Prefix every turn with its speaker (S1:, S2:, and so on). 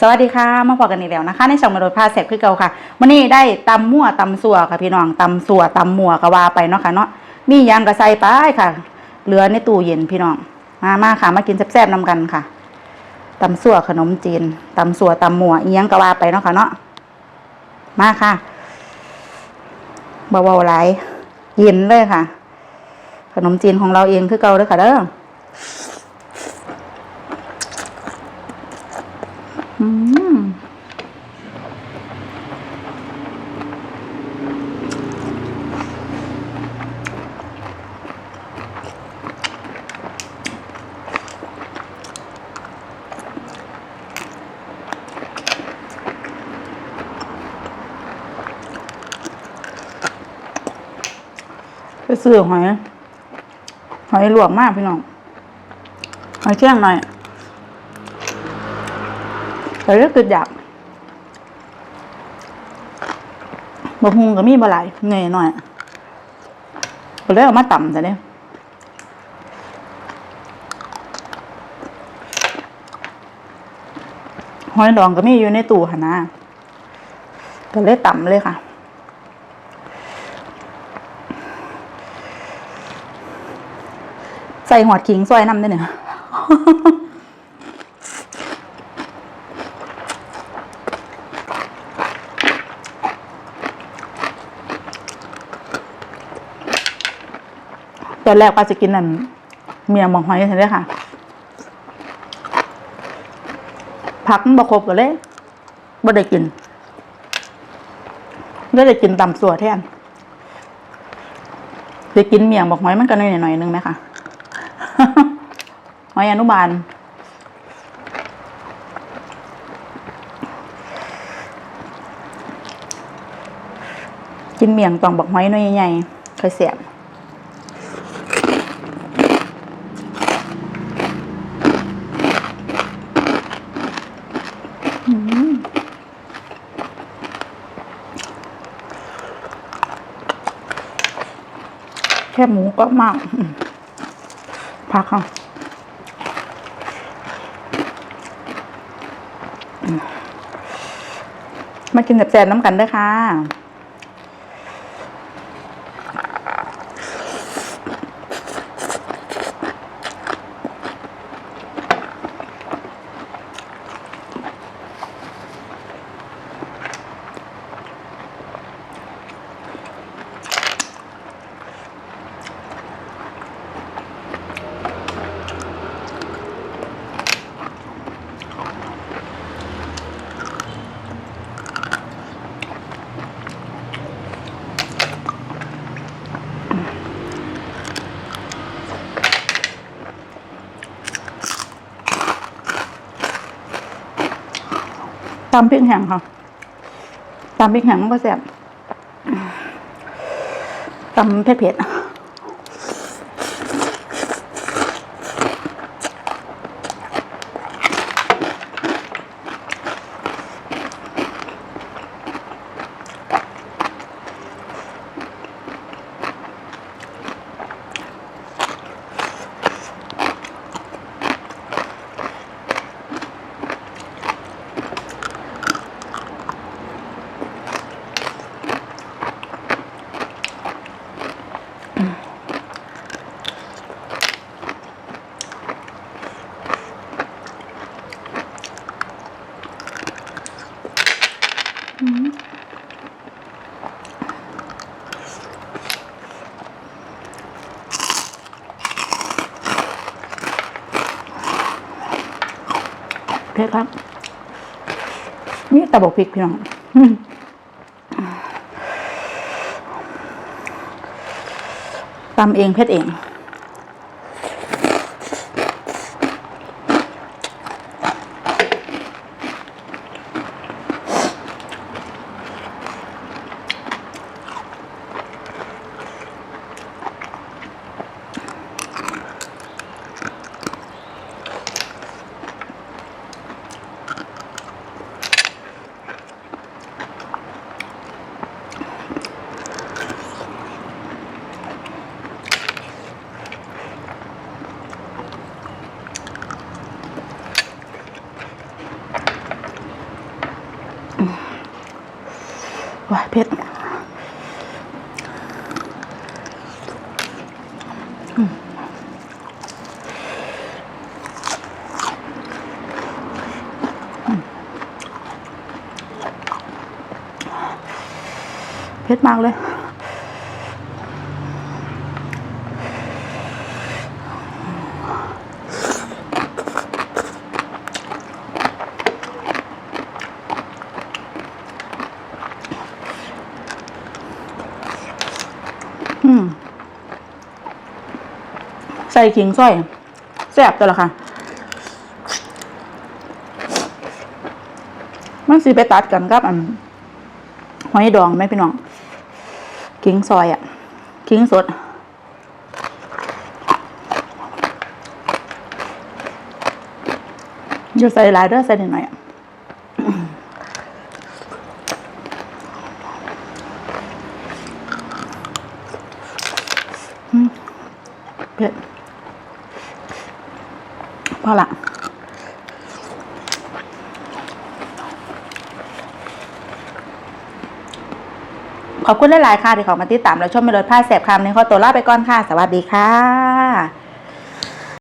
S1: สวัสดีค่ะ มาพอกันอีกแล้วนะคะ ในช่องมาโดพาแสบคือเก่าค่ะวันนี้ได้ตำมั่วตำสัวค่ะพี่น้องตำสัวตำมั่วก็ว่าไปเนาะค่ะเนาะมียังก็ใส่ไปค่ะ เหลือในตู้เย็นพี่น้องมามาค่ะ มากินแซ่บๆนำกันค่ะตำสัวขนมจีนตำสัวตำมั่วอียงก็ว่าไปเนาะค่ะเนาะมาค่ะเบาๆไหลเย็นเลยค่ะ ขนมจีนของเราเองคือเก่าเลยค่ะเด้อ อืม ไปซื้อหอย หอยหลวงมากพี่น้อง หอยเชี่ยงหน่อย แต่เรื่องติดอยากบะฮุงก็มีบะไหลเงยหน่อยก็เลยเอามาต่ำแต่เนี่ยหอยดองก็มีอยู่ในตู้หนนะก็เลยต่ำเลยค่ะ ใส่หอดขิงซอยน้ำได้เนี่ย ตอนแรกป้าจะกินนั่นเมียมองหอยใช่ไหมค่ะผักมันบะครบกันเลยบ่ได้กินก็ได้กินตำสัวแทนได้กินเมียงบอกหอยมันก็น้อยหน่อยๆนึงไหมคะหอยอนุบาลกินเมียงต้องบอกหอยน้อยใหญ่ๆเคยเสียบ แค่หมูก็มาก พักค่ะอืมมากินแบบแซนน้ำกันด้วยค่ะ ตำพริกแห้งค่ะตำพริกแห้งมันก็แซ่บตำเผ็ดๆ เผ็ดครับ นี่ตะบกพริกพี่น้องตำเองเผ็ดเอง วายเผ็ดเผ็ดมากเลย อืม ใส่ขิงส้อยแซ่บตัวละค่ะ มันสิไปตัดกันกับอันหอยดองไหมพี่น้องขิงซอยอะขิงสดอย่าใส่หลายเด้อใส่นิดหน่อยอะอืมเผ็ด พอละขอบคุณหลาย ๆ ค่ะที่ขอมาติดตามและชมเมลดผ้าแสบคำในข้อตัวลาไปก่อนค่ะ สวัสดีค่ะ